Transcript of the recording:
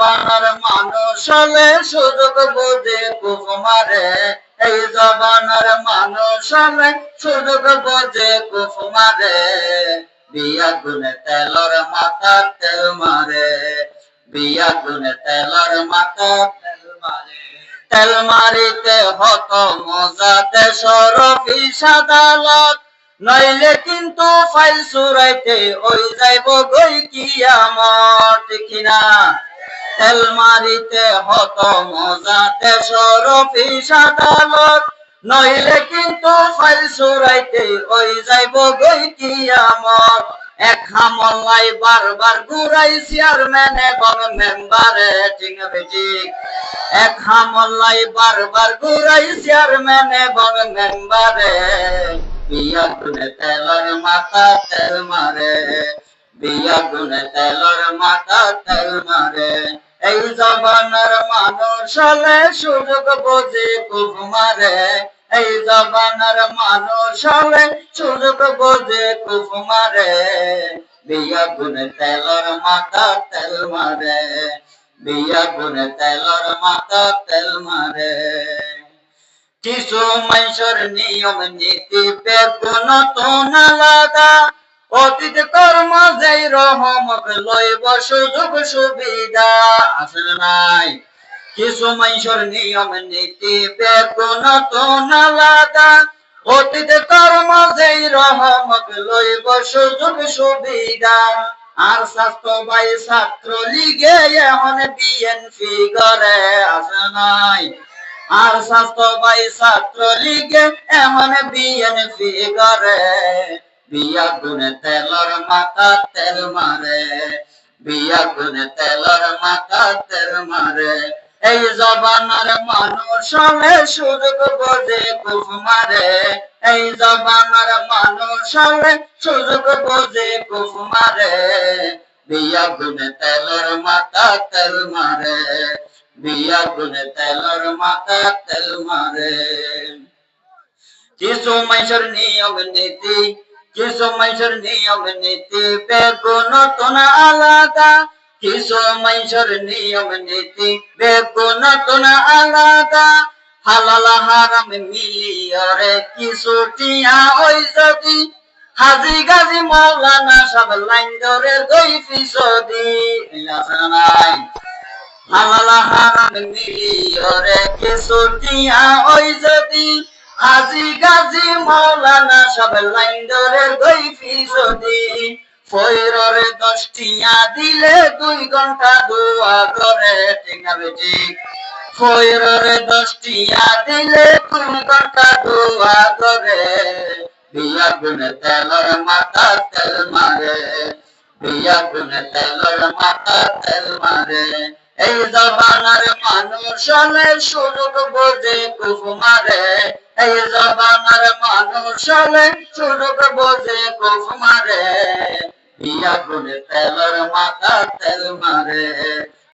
জবানার মানুষ হলে সুযোগ বুঝে মারে এই জবানার মানুষ হলে সুযোগ বুঝে মারে বিয়া গুনে তেলর মাথা তেল মারে। বিয়া গুনে তেলর মাথা তেল মারে। তেল মারিতে হত মজা দেশর আদালত নইলে কিন্তু ফাইল সুরাইতে ওই যাইব গই কিয়ামত। কিনা? তেল মারিতে হত মজাতে দেশর অফিস আদালত নইলে কিন্তু ফাইল সুরাইতে ওই যাইব গই কিয়ামত। এক হামলাই বারবার ঘুরাই চেয়ারম্যান এবং মেম্বারে ঠিক। বেঠিক এক হামলাই বারবার ঘুরাই চেয়ারম্যান এবং মেম্বারে। বিয়া গুনে তেলর মাথা তেল মারে বিয়া গুনে তেলর মাথা তেল মারে। এই জবানার মানুষ হলে সুযোগ বোঝে খুব মারে। এই জবানার মানুষ হলে সুযোগ বোঝে খুব মারে। বিয়া গুনে তেলর মাথা তেল মারে। বিয়া গুনে তেলর মাথা তেল মারে। কিছু মানুষের নিয়ম নীতি বেগুন তো নালাদা অতীত কর্ম যেই লইব, সুযোগ সুবিধা আসলে নাই। কিছু মানুষের নিয়ম নীতি বেগুন তো নালাদা অতীত কর্ম যেই রহমত লইব, সুযোগ সুবিধা। আর স্বাস্থ্য বাই ছাত্র লিগে এখন বিএনপি করে আসে নাই। আর স্বাস্থ্য বাই ছাত্র লিগে এখন বিএনপি করে বিয়া গুনে তেলর মাথা তেল মারে, বিয়া গুনে তেলর মাথা তেল মারে। এই জবানার মানুষ হলে সুযোগ বোঝে, কুফ মারে। এই জবানার মানুষ হলে সুযোগ বোঝে, কুফ মারে। বিয়া গুনে তেলর মাথা তেল মারে, বিয়া গুনে তেলর মাথা তেল মারে। কিছু মানুষের নিয়ম নীতি কিছু মানুষের নিয়ম নীতি বেগুন তো আলাদা। কিছু মানুষের নিয়ম নীতি বেগুন তো আলাদা। হালাল হারাম মিলিয়রে কিছু টিয়া ওই যদি। হাজি গাজি মৌলানা সব লাইন ধরে গই ফিসদি। নাই হালাল হারাম মিলিয়রে কিছু ওই যদি। হাজি গাজি মৌলানা সব লাইন ধরে গই ফিসদি ফয়রে দশটিয়া দিলে দুই ঘণ্টা দোয়া করে বেঠিক ফয়রে দশটিয়া দিলে দুই ঘণ্টা দোয়া করে। বিয়া গুনে তেলর মাথা তেল মারে বিয়া গুনে তেলর মাথা তেল মারে। এই জবানার মানুষ সুযোগ বোঝে কুফ মারে। এই জবানার মানুষ সুযোগ বোঝে কুফ মারে। বিয়া গুনে তেলর মাথা তেল মারে।